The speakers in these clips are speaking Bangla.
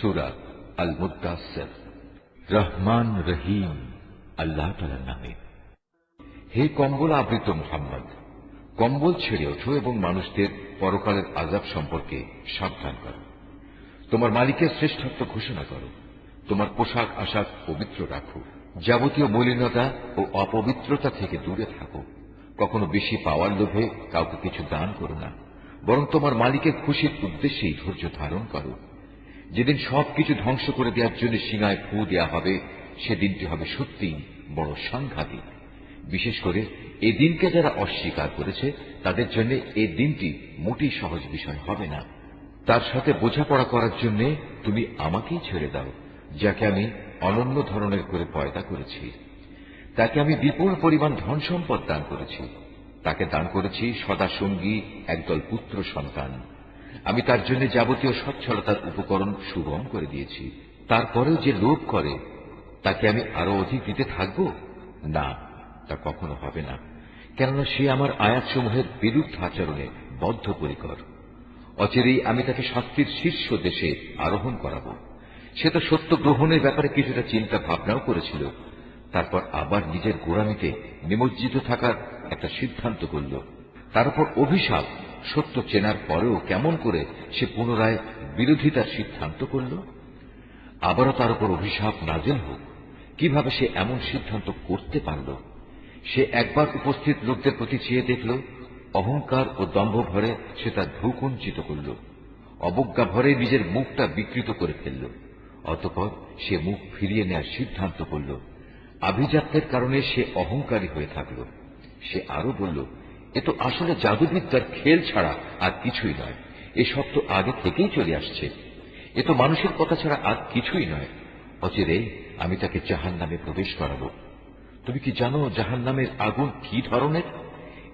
সুরা আল মুদাসের রহমান রহিম, আল্লাহ তালার নামে। হে কম্বল আবৃত মোহাম্মদ, কম্বল ছেড়ে ওঠো এবং মানুষদের পরকালের আজাব সম্পর্কে সাবধান করো। তোমার মালিকের শ্রেষ্ঠত্ব ঘোষণা করো। তোমার পোশাক আশাক পবিত্র রাখো। যাবতীয় মলিনতা ও অপবিত্রতা থেকে দূরে থাকো। কখনো বেশি পাওয়ার লোভে কাউকে কিছু দান করো না। বরং তোমার মালিকের খুশির উদ্দেশ্যেই ধৈর্য ধারণ করো। যেদিন সবকিছু ধ্বংস করে দেওয়ার জন্য সিঙায় ফু দেওয়া হবে, সেদিনটি হবে সত্যিই বড় সাংঘাতিক। বিশেষ করে এ দিনকে যারা অস্বীকার করেছে, তাদের জন্য এ দিনটি মোটেই সহজ বিষয় হবে না। তার সাথে বোঝাপড়া করার জন্য তুমি আমাকেই ছেড়ে দাও, যাকে আমি অনন্য ধরনের করে পয়দা করেছি। তাকে আমি বিপুল পরিমাণ ধন সম্পদ দান করেছি। তাকে দান করেছি সদা সঙ্গী, একদল পুত্র সন্তান। আমি তার জন্য যাবতীয় সচ্ছলতার উপকরণ সুগম করে দিয়েছি। তারপরেও যে লোভ করে, তাকে আমি আরও অধিক দিতে থাকব? না, তা কখনো হবে না। কেননা সে আমার আয়াতসমূহের বিরুদ্ধ আচরণে বদ্ধপরিকর। অচিরেই আমি তাকে শাস্তির শীর্ষ দেশে আরোহণ করাব। সে তো সত্য গ্রহণের ব্যাপারে কিছুটা চিন্তা ভাবনাও করেছিল। তারপর আবার নিজের গোড়ামিতে নিমজ্জিত থাকার একটা সিদ্ধান্ত করল। তার উপর অভিশাপ সত্য চেনার পরেও কেমন করে সে পুনরায় বিরোধিতার সিদ্ধান্ত করল? আবারও তার উপর অভিশাপ নাজেল হোক, কীভাবে সে এমন সিদ্ধান্ত করতে পারল? সে একবার উপস্থিত লোকদের প্রতি চেয়ে দেখল, অহংকার ও দম্ভ ভরে সে তার ভূকুঞ্চিত করল, অবজ্ঞা ভরে নিজের মুখটা বিকৃত করে ফেলল, অতপর সে মুখ ফিরিয়ে নেয়ার সিদ্ধান্ত করল। আভিজাত্যের কারণে সে অহংকারী হয়ে থাকল। সে আরও বলল এ তো আসলে জাদুবিদ্যার খেল ছাড়া আর কিছুই নয়। এ সব তো আগে থেকেই চলে আসছে। এ তো মানুষের কথা ছাড়া আর কিছুই নয়। অচিরে আমি তাকে জাহান নামে প্রবেশ করাব। তুমি কি জানো জাহান নামের আগুন কি ধরনের?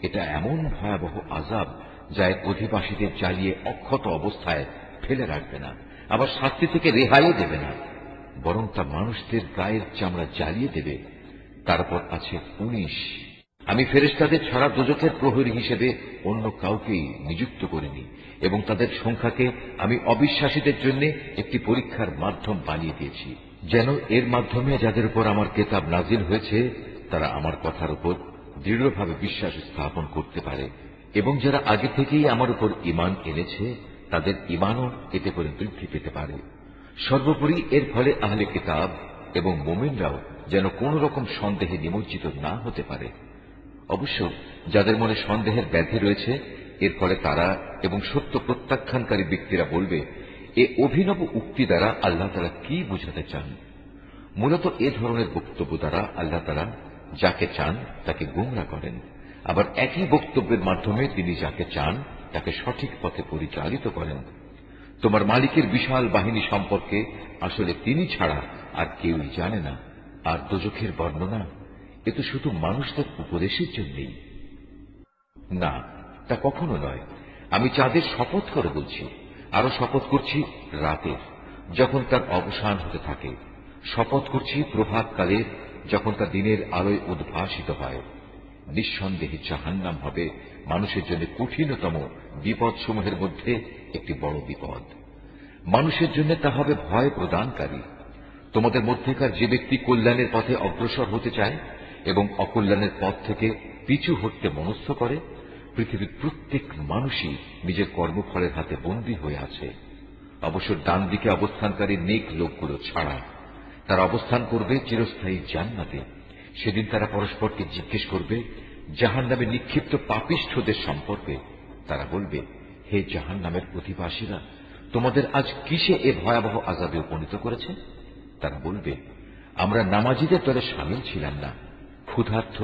এটা এমন ভয়াবহ আজাব যা এর অধিবাসীদের জ্বালিয়ে অক্ষত অবস্থায় ফেলে রাখবে না, আবার শাস্তি থেকে রেহাইও দেবে না। বরং তা মানুষদের গায়ের চামড়া জ্বালিয়ে দেবে। তারপর আছে উনিশ আমি ফেরেস্তাদের ছাড়া দোজখের প্রহরী হিসেবে অন্য কাউকেই নিযুক্ত করিনি, এবং তাদের সংখ্যাকে আমি অবিশ্বাসীদের জন্য একটি পরীক্ষার মাধ্যম বানিয়ে দিয়েছি, যেন এর মাধ্যমে যাদের উপর আমার কেতাব নাজিল হয়েছে, তারা আমার কথার উপর দৃঢ়ভাবে বিশ্বাস স্থাপন করতে পারে, এবং যারা আগে থেকেই আমার উপর ইমান এনেছে, তাদের ইমানও এতে করে বৃদ্ধি পেতে পারে। সর্বোপরি এর ফলে আহলে কিতাব এবং মোমিনরাও যেন কোন রকম সন্দেহে নিমজ্জিত না হতে পারে। অবশ্য যাদের মনে সন্দেহের ব্যাধি রয়েছে, এর ফলে তারা এবং সত্য প্রত্যাখ্যানকারী ব্যক্তিরা বলবে, এ অভিনব উক্তি দ্বারা আল্লাহ তারা কি বোঝাতে চান? মূলত এ ধরনের বক্তব্য দ্বারা আল্লাহ তারা যাকে চান তাকে গুমরা করেন। আবার একই বক্তব্যের মাধ্যমে তিনি যাকে চান তাকে সঠিক পথে পরিচালিত করেন। তোমার মালিকের বিশাল বাহিনী সম্পর্কে আসলে তিনি ছাড়া আর কেউই জানে না। আর দোজখের বর্ণনা এ তো শুধু মানুষদের উপদেশের জন্যই। না, তা কখনো নয়। আমি চাঁদের শপথ করে বলছি। আরও শপথ করছি রাতের, যখন তার অবসান হতে থাকে। শপথ করছি প্রভাতকালে, যখন তা দিনের আলোয় উদ্ভাসিত হয়। নিঃসন্দেহে জাহান্নাম হবে মানুষের জন্য কঠিনতম বিপদ সমূহের মধ্যে একটি বড় বিপদ। মানুষের জন্য তা হবে ভয় প্রদানকারী। তোমাদের মধ্যেকার যে ব্যক্তি কল্যাণের পথে অগ্রসর হতে চায় এবং অকল্যাণের পথ থেকে পিছু হটতে মনস্থ করে, পৃথিবীর প্রত্যেক মানুষই নিজের কর্মফলের হাতে বন্দী হয়ে আছে। অবশ্য ডান দিকে অবস্থানকারী নেক লোকগুলো ছাড়া তারা অবস্থান করবে চিরস্থায়ী জান্নাতে। সেদিন তারা পরস্পরকে জিজ্ঞেস করবে, জাহান নামে নিক্ষিপ্ত পাপিষ্ঠদের সম্পর্কে? তারা বলবে, হে জাহান নামের অধিবাসীরা, তোমাদের আজ কিসে এ ভয়াবহ আজাবে উপনীত করেছে? তারা বলবে, আমরা নামাজিদের দলে সামিল ছিলাম না। ক্ষুধার্থ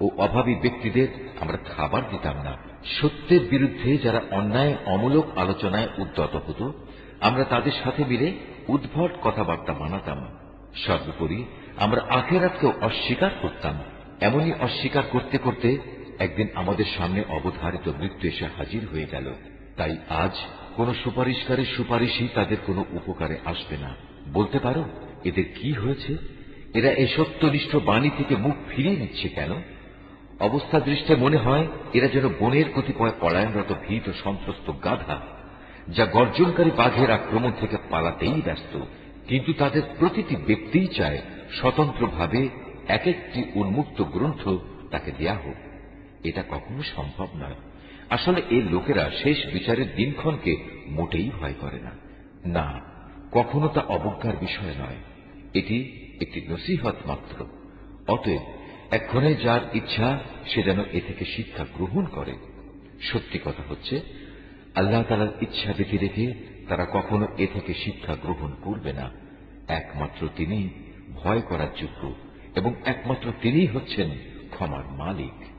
ও অভাবী ব্যক্তিদের আমরা খাবার দিতাম না। সত্যের বিরুদ্ধে যারা অন্যায়, অমূলক আলোচনায় উদ্যত হতো, আমরা তাদের সাথে মিলে উদ্ভট কথাবার্তা মানাতাম সর্বোপরি আমরা আখেরাতকেও অস্বীকার করতাম। এমনই অস্বীকার করতে করতে একদিন আমাদের সামনে অবধারিত মৃত্যু এসে হাজির হয়ে গেল। তাই আজ কোন সুপারিশকারী সুপারিশই তাদের কোনো উপকারে আসবে না। বলতে পারো, এদের কি হয়েছে? এরা এই সত্যনিষ্ঠ বাণী থেকে মুখ ফিরিয়ে নিচ্ছে কেন? অবস্থা দৃষ্টে মনে হয় এরা যেন বনের কতিপয় পলায়নরত ভীত সন্ত্রস্ত গাধা, যা গর্জনকারী বাঘের আক্রমণ থেকে পালাতেই ব্যস্ত। কিন্তু তাদের প্রতিটি ব্যক্তিই চায় স্বতন্ত্রভাবে এক একটি উন্মুক্ত গ্রন্থ তাকে দেয়া হোক। এটা কখনো সম্ভব নয়। আসলে এই লোকেরা শেষ বিচারের দিনক্ষণকে মোটেই ভয় করে না। না, কখনো তা অবজ্ঞার বিষয় নয়। এটি একটি নসিহত মাত্র। অতএব, এক্ষণে যার ইচ্ছা, সে যেন এ থেকে শিক্ষা গ্রহণ করে। সত্যি কথা হচ্ছে, আল্লাহ তালার ইচ্ছা দেখে রেখে তারা কখনো এ থেকে শিক্ষা গ্রহণ করবে না। একমাত্র তিনি ভয় করার যোগ্য এবং একমাত্র তিনিই হচ্ছেন ক্ষমার মালিক।